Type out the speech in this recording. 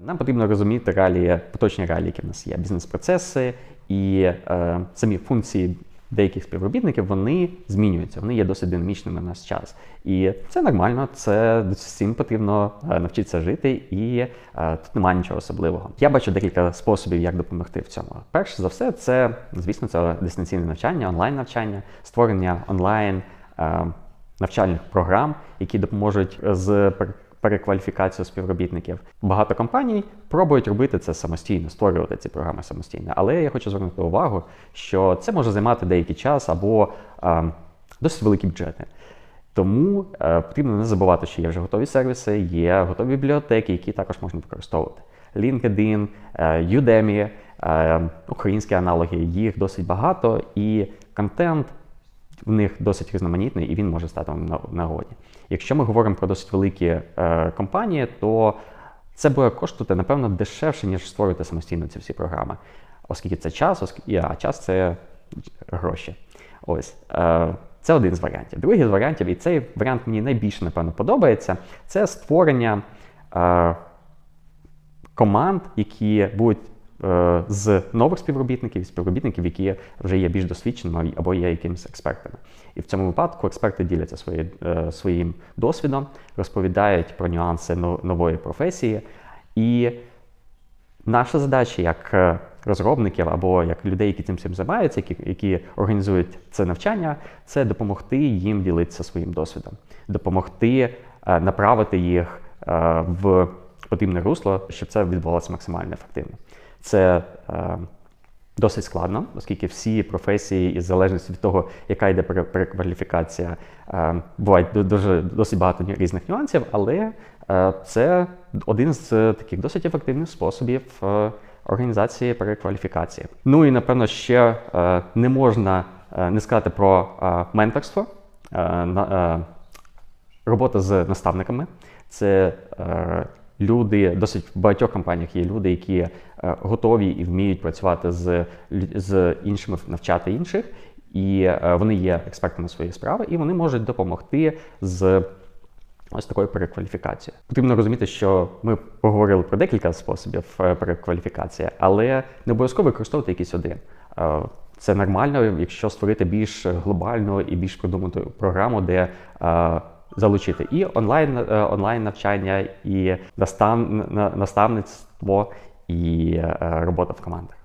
Нам потрібно розуміти реалії, поточні реалії, які в нас є, бізнес-процеси і е, самі функції деяких співробітників вони змінюються, вони є досить динамічними на наш час. І це нормально, це з цим потрібно е, навчитися жити, і е, тут немає нічого особливого. Я бачу декілька способів, як допомогти в цьому. Перш за все, це звісно, це дистанційне навчання, онлайн навчання, створення онлайн е, навчальних програм, які допоможуть з пер- перекваліфікацією співробітників. Багато компаній пробують робити це самостійно, створювати ці програми самостійно. Але я хочу звернути увагу, що це може займати деякий час або е, досить великі бюджети. Тому е, потрібно не забувати, що є вже готові сервіси, є готові бібліотеки, які також можна використовувати. LinkedIn, е, е, українські аналоги, їх досить багато, і контент в них досить різноманітний, і він може стати вам нагоді. Якщо ми говоримо про досить великі е, компанії, то це буде коштувати, напевно, дешевше, ніж створювати самостійно ці всі програми, оскільки це час, оскільки, а час це гроші. Ось. Е, це один з варіантів. Другий з варіантів, і цей варіант мені найбільше, напевно, подобається, це створення е, команд, які будуть з нових співробітників, співробітників, які вже є більш досвідченими або є якимись експертами. І в цьому випадку експерти діляться своє, е, своїм досвідом, розповідають про нюанси нової професії. І наша задача як е, розробників або як людей, які цим всім займаються, які, які організують це навчання, це допомогти їм ділитися своїм досвідом, допомогти е, направити їх е, в потрібне русло, щоб це відбувалося максимально ефективно. Це е, досить складно, оскільки всі професії, із залежності від того, яка йде перекваліфікація, е, бувають дуже досить багато різних нюансів, але е, це один з таких досить ефективних способів е, організації перекваліфікації. Ну і напевно ще е, не можна е, не сказати про е, менторство. Е, е, Робота з наставниками це е, люди, досить в багатьох компаніях є люди, які е, готові і вміють працювати з, з іншими, навчати інших, і е, вони є експертами своєї справи, і вони можуть допомогти з ось такою перекваліфікацією. Потрібно розуміти, що ми поговорили про декілька способів е, перекваліфікації, але не обов'язково використовувати якийсь один. Це нормально, якщо створити більш глобальну і більш продуману програму, де залучити і онлайн, е, онлайн навчання, і настав, наставництво, і е, робота в командах.